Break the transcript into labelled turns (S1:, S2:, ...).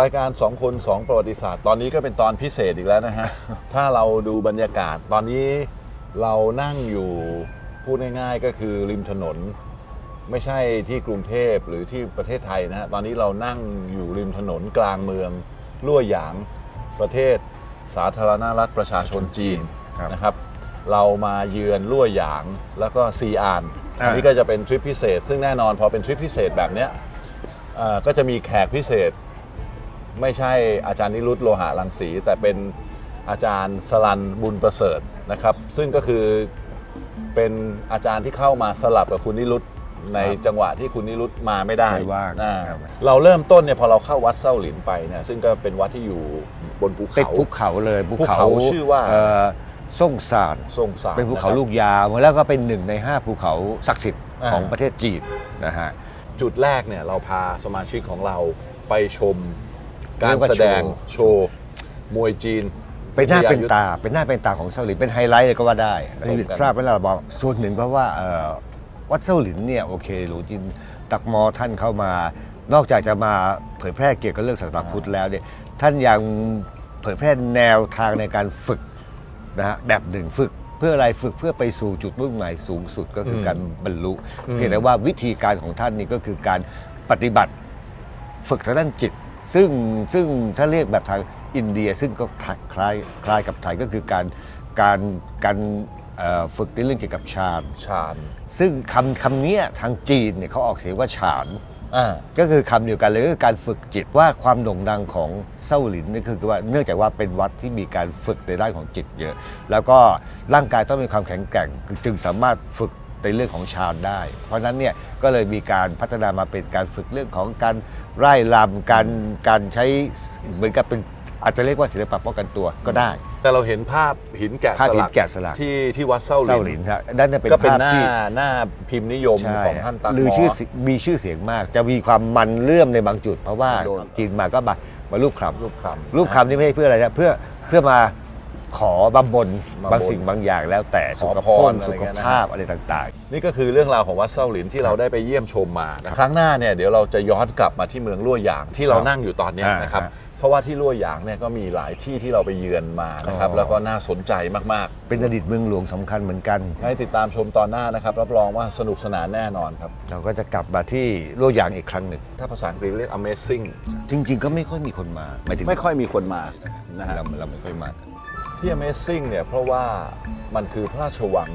S1: รายการ 2 คน 2 ประวัติศาสตร์ ตอนนี้ก็เป็นตอนพิเศษอีกแล้วนะฮะ ถ้าเราดูบรรยากาศ ตอนนี้เรานั่งอยู่พูดง่ายๆก็คือริมถนน ไม่ใช่ที่กรุงเทพหรือที่ประเทศไทยนะฮะ ตอนนี้เรานั่งอยู่ริมถนนกลางเมืองลั่วหยางประเทศสาธารณรัฐประชาชนจีน
S2: ครับ
S1: นะครับ เรามาเยือนลั่วหยางแล้วก็ซีอาน
S2: อ่า
S1: อันนี้ก็จะเป็นทริปพิเศษ ซึ่งแน่นอนพอเป็นทริปพิเศษแบบเนี้ยเอ่อก็จะมีแขกพิเศษ ไม่ใช่อาจารย์นิรุตโลหะรังสี แต่เป็นอาจารย์สลันบุญประเสริฐนะครับ ซึ่งก็คือเป็นอาจารย์ที่เข้ามาสลับกับคุณนิรุตในจังหวะที่คุณนิรุตมาไม่ได้
S2: ไม่ว่าง
S1: อ่า
S2: ครับ
S1: เราเริ่มต้นเนี่ยพอเราเข้าวัดเส้าหลินไปเนี่ยซึ่งก็เป็นวัดที่อยู่บนภู
S2: ติด
S1: เขา
S2: ภูเขาเลยภู
S1: ภูเขาชื่อว่า
S2: เส่งสาร
S1: ทรงสาร
S2: เป็นภูเขาะ
S1: ครับ
S2: ลูกยาวแล้วก็เป็นหนึ่งในห้าภูเขาศักดิ์สิทธิ์
S1: อ่า
S2: ของประเทศจีนนะฮะ
S1: จุดแรกเนี่ยเราพาสมาชิกของเราไปชม
S2: เรี
S1: การ
S2: ยกว่า
S1: แสดง
S2: โชว์
S1: โชว์มวยจีน
S2: เป็นหน้า
S1: วิทย
S2: เป็น
S1: ยุทธ
S2: ตา เป็นหน้าเป็นตาของเซาหลินเป็นไฮไลท์เลยก็ว่าได้
S1: ชมกัน
S2: ที่ทราบไหมล่ะบอกส่วนหนึ่งเพราะว่าเอ่อวัดเซาหลินเนี่ยโอเคหลวงจินตักมอท่านเข้ามานอกจากจะมาเผยแพร่เกี่ยวกับเรื่องศาสนาพุทธแล้วเนี่ยท่านยังเผยแพร่แนวทางในการฝึกนะฮะแบบหนึ่งฝึกเพื่ออะไรฝึกเพื่อไปสู่จุดมุ่งหมายสูงสุดก็คืออ
S1: ม
S2: การบรรลุ
S1: อืม
S2: เพียงแต่ว่าวิธีการของท่านนี่ก็คือการปฏิบัติ ฝึกทางด้านจิต ซึ่งซึ่งถ้าเรียกแบบทางอินเดียซึ่งก็คล้ายคล้ายกับไทยก็คือการการการเอ่อฝึกในเรื่องเกี่ยวกับฌาน
S1: ชาญ
S2: ซึ่งคำคำเนี้ยทางจีนเนี่ยเขาออกเสียงว่าฌาน
S1: อ่า
S2: ก็คือคำเดียวกันเลยก็คือการฝึกจิตว่าความโด่งดังของเส้าหลินนี่คือว่าเนื่องจากว่าเป็นวัดที่มีการฝึกในด้านของจิตเยอะ แล้วก็ร่างกายต้องมีความแข็งแกร่งจึงสามารถฝึก ในเรื่องของฌานได้ เพราะฉะนั้นเนี่ยก็เลยมีการพัฒนามาเป็นการฝึกเรื่องของการไร่ลำการการใช้เหมือนกับเป็นอาจจะเรียกว่าศิลปะป้องกันตัวก็ได้
S1: แต่เราเห็นภาพหินแกะ
S2: ภาพ
S1: ส
S2: หิ
S1: ลั
S2: น
S1: ก
S2: แกะสลัก
S1: ที่ที่วัดเส้าห
S2: เส้าห
S1: ลิ
S2: ลิ
S1: น
S2: นครับนั่นนะเป็น
S1: ก็เป็น
S2: ภาพ
S1: หน้า
S2: ที่
S1: หน้าพิมพ์นิยม
S2: ใช่
S1: ของท่านตักหม
S2: หรือชื่อเสียงมีชื่อเสียงมาก จะมีความมันเลื่อมในบางจุด เพราะว่า
S1: โดน
S2: กินมาก็มามารูปคำ
S1: รูปคำ
S2: รูปคำนี่ไม่ใช่เพื่ออะไรนะเพื่อเพื่อมา ขอบำบน
S1: มา
S2: บาง
S1: บน
S2: สิ่งบางอย่างแล้วแต่
S1: ข
S2: สุ
S1: อ
S2: ข
S1: พ
S2: ภาพ
S1: รอะไร
S2: สุข
S1: เงี้ยนะ
S2: ภาพอะไรต่าง
S1: นี่ก็คือเรื่องราวของวัดเส้าหลินที่เราได้ไปเยี่ยมชมมานะครั้งหน้าเนี่ยเดี๋ยวเราจะย้อนกลับมาที่เมืองลั่วหยางที่เรานั่งอยู่ตอนเนี้ย
S2: อ่าน
S1: นะครับ
S2: ฮะ
S1: เพราะว่าที่ลั่วหยางเนี่ยก็มีหลายที่ที่เราไปเยือนมานะครับ
S2: อ๋อ
S1: แล้วก็น่าสนใจมาก
S2: ๆ เป็นอดีตเมืองหลวงสำคัญเหมือนกัน
S1: ๆ ให้ติดตามชมตอนหน้านะครับรับรองว่าสนุกสนานแน่นอนครับ
S2: เราก็จะกลับมาที่โลกยางอีกครั้งหนึ่ง
S1: ถ้าภาษาอังกฤษเรียก amazing
S2: จริง ๆ ก็ไม่ค่อยมีคนมาหมายถึง
S1: ไม่ค่อยมีคนมานะฮะ
S2: เราเราไม่ค่อยมา
S1: ที่ amazing เนี่ยเพราะว่ามันคือพระราชวัง